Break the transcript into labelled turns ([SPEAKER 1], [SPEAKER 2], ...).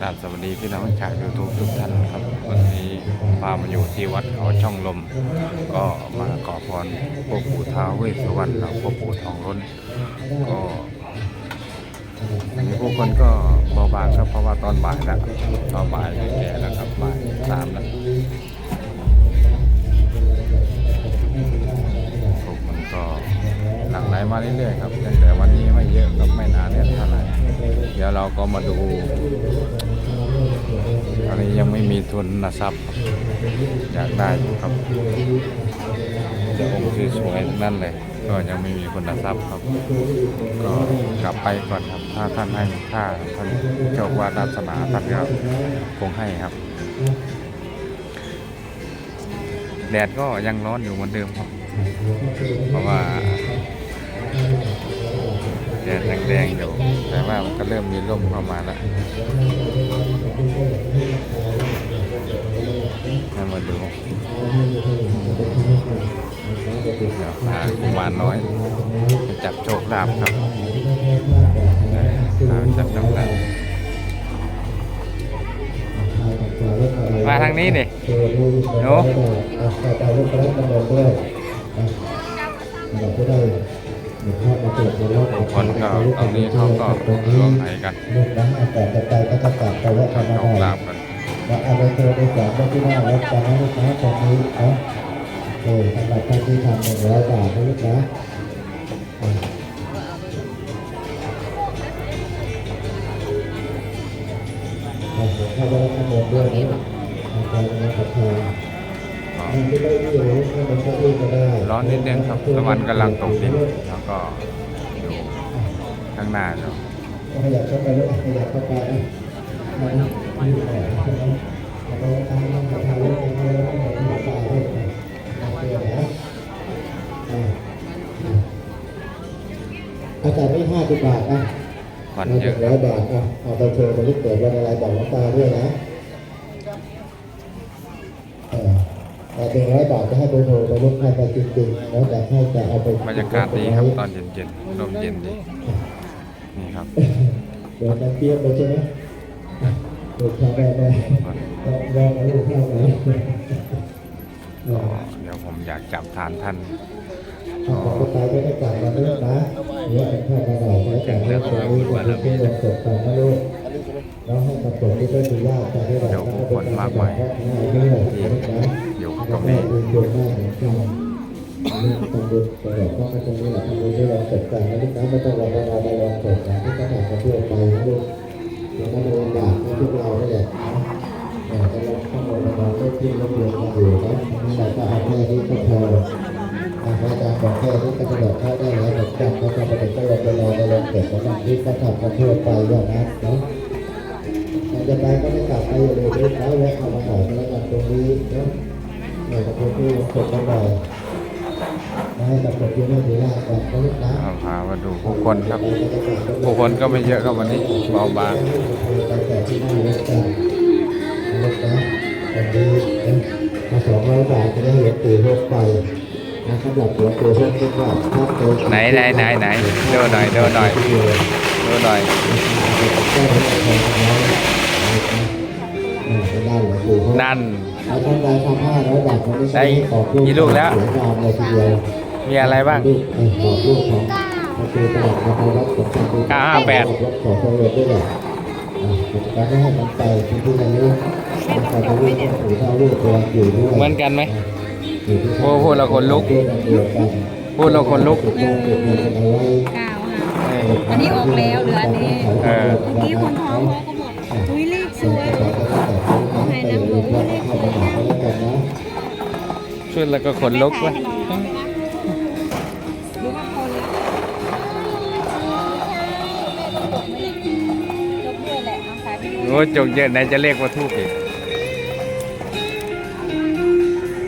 [SPEAKER 1] กราบสวัสดีพี่น้องชาวยูทูบทุกท่านครับ วันนี้พามาอยู่ที่วัดเขาช่องลม ก็มาขอพรพ่อปู่ท้าวเวสสวรรณและพ่อปู่ทองล้น ก็มีผู้คนก็เบาบางครับเพราะว่าตอนบ่ายแล้วตอนบ่ายแก่ๆแล้วครับบ่ายสามแล้วผู้คนก็หลั่งไหลมาเรื่อยๆครับยังแต่วันนี้ไม่เยอะครับไม่หนาแน่นเท่าไหร่เดี๋ยวเราก็มาดู อันนี้ยังไม่มีทุนทรัพย์อยากได้อยู่ครับจะองค์สวยๆนั่นเลย ก็ยังไม่มีคุณทรัพย์ครับ ก็กลับไปก่อนครับ ถ้าท่านให้ค่าท่านเจ้าอาวาดศาสนาท่านก็คงให้ครับ แดดก็ยังร้อนอยู่เหมือนเดิมครับ เพราะว่าแดดยังแดงอยู่ แต่ว่ามันก็เริ่มมีลมเข้ามาแล้วากุมารน้อยจับโชคลาภครับจับโชคลาภมาทางนี้ดิหนูทุกคนก็ตรงนี้เขาก็รวมไหกัน
[SPEAKER 2] จับไปแล้ว
[SPEAKER 1] จับ
[SPEAKER 2] ทำ
[SPEAKER 1] โชคลาภกัน
[SPEAKER 2] แล้วเอาไปเจอไปสอนก็ที่น้าแล้วกันนะลูกนะตรงนี้นะ เออสำหรับท่านที่ทำหนึ่งร้อยบาทนะลูกนะอ่าเอาเข้าไปแล้วข้างบนด้นะเอาไปนะขอบคุณ
[SPEAKER 1] ก็
[SPEAKER 2] มันไม่ได้ที่รู้ถ้ามันก็รู้ก็ได้
[SPEAKER 1] ร้อนนิดนึงครับตะวันกำลังตกดินแล้วก็อยู่ข้างหน้าเรา
[SPEAKER 2] ขยับเข้าไปแล้วขยับเข้าไปนะ อาจารย์ไม่ห้าสิบบาทนะ
[SPEAKER 1] วัน
[SPEAKER 2] เอา
[SPEAKER 1] เย
[SPEAKER 2] หนึ่
[SPEAKER 1] อะ
[SPEAKER 2] งร้อยบาทอะเอาไปโชว์ไปลูกเกิดวันอะไรบอกน้องตาด้วยนะเออเอาหนึ่งร้อยบาทจะให้ไปโชว์ไปลูกให้ไปจริงๆแล้วแต่ให้แต่เอาไป
[SPEAKER 1] บรรยากาศดีครับตอนเย็นๆลมเย็นดีนี่ครับ
[SPEAKER 2] เดี๋ยวจะเทียบเลยใช่ไหมเดี๋ยวชาได้ได้ได้ได้ลูกเข้าไหน
[SPEAKER 1] ก็เดี๋ยวผมอยากจับทานท่าน
[SPEAKER 2] เอาของไปก็ได้กลับมาลูกนะเดี๋ยวเป็น ข้าวกระดาษแล้วจากนี้ตรงนี้จะเป็นที่ลงศพกันนะลูกแล้วให้กับผมที่ได้ดูว่าจะได้แบบที่ลูกนะ
[SPEAKER 1] อยู่ต
[SPEAKER 2] แล้
[SPEAKER 1] ร
[SPEAKER 2] ว
[SPEAKER 1] ง
[SPEAKER 2] แม่
[SPEAKER 1] นี้
[SPEAKER 2] ดูดวงหน้าเหมือนกันลูกต้องดูตลอดเราะว่าตรงนี้แหละทำบุญได้ลงศพกันนะลูกนะไม่ต้องรอเวลาที่เขากันทั่วไปนะลูกแล้วก็โดนบาปให้พวกเราเนี่ยแหละนะแต่เราต้อยู่นะนี่เราก็เอาแค่นี้ก็พอ อาจารย์บอกแค่ที่กระโดดเข้าได้แล้วเหมือนกันเขาจะไปเป็นตัวไปรอในโรงเก็บของที่เขาทำกันทั่วไปอย่างนั้นเนาะจะไปก็ไม่กลับไปอยู่เลยแล้วแวะเอามาหน่อยก็แล้วกันตรงนี้เนาะเดี๋ยวกับคนที่ลงศพกันหน่อยมาให้กับคนที่ไม่มีลาบก่อนก็ลูกนะ
[SPEAKER 1] เอาพามาดูผู้คนครับ ผู้คนก็ไม่เยอะครับวันนี้เบาบาง
[SPEAKER 2] ไปแต่ที่นี่แล้วกันนี้มาสองร้อยบาทจะได้เหรียญตีรถไปนะสำหรับหัวตัวเพื่อนคิดว่าถ้าโต
[SPEAKER 1] ไหนไหนไหนไหนดูหน่อยดูหน่อยดูหน่อยนั่น
[SPEAKER 2] เอาท่านใดทำห้าร้อยบาทวันนี้
[SPEAKER 1] ได้กี่ลูกแล้ว
[SPEAKER 2] สวยงามเลยทีเดียว
[SPEAKER 1] มีอะไรบ้าง
[SPEAKER 2] ลูกเออบอกลูกของพระครูตลาดมาไปรับผลการดู
[SPEAKER 1] เก้าห้าแปด
[SPEAKER 2] รับขอสำเร็จด้วยแหละอ่าผมการไม่ให้มันไปที่ที่ระลึกมันไปจะลูกต้องถือเท่าลูกตัวอยู่ด้วย
[SPEAKER 1] เหมือนกันไหม
[SPEAKER 2] อยู่ที่
[SPEAKER 1] โอ้พูดแล้วขนลุก
[SPEAKER 2] เรื่องเดียวกัน
[SPEAKER 1] พูดแล้วขนลุก
[SPEAKER 2] จุดโลกจุดนี้เอาไว้
[SPEAKER 3] เก้าค่ะอันนี้ออกแล้วเหลืออันนี้
[SPEAKER 1] เออ
[SPEAKER 3] เมื่อกี้คนท้องเขาก็บอกอุ้ยเลขสวย
[SPEAKER 2] ให้น้ำหลวงพ่อเลขเข้าไปหาเขาแล้วกันนะ
[SPEAKER 1] ช่วยแล้วก็ขนลุกวะ
[SPEAKER 3] ดูว่าคนยกด้วยแหละเอาขายไปดู
[SPEAKER 1] โอ้จงเยอะไหนจะเลขว่าทูบอีก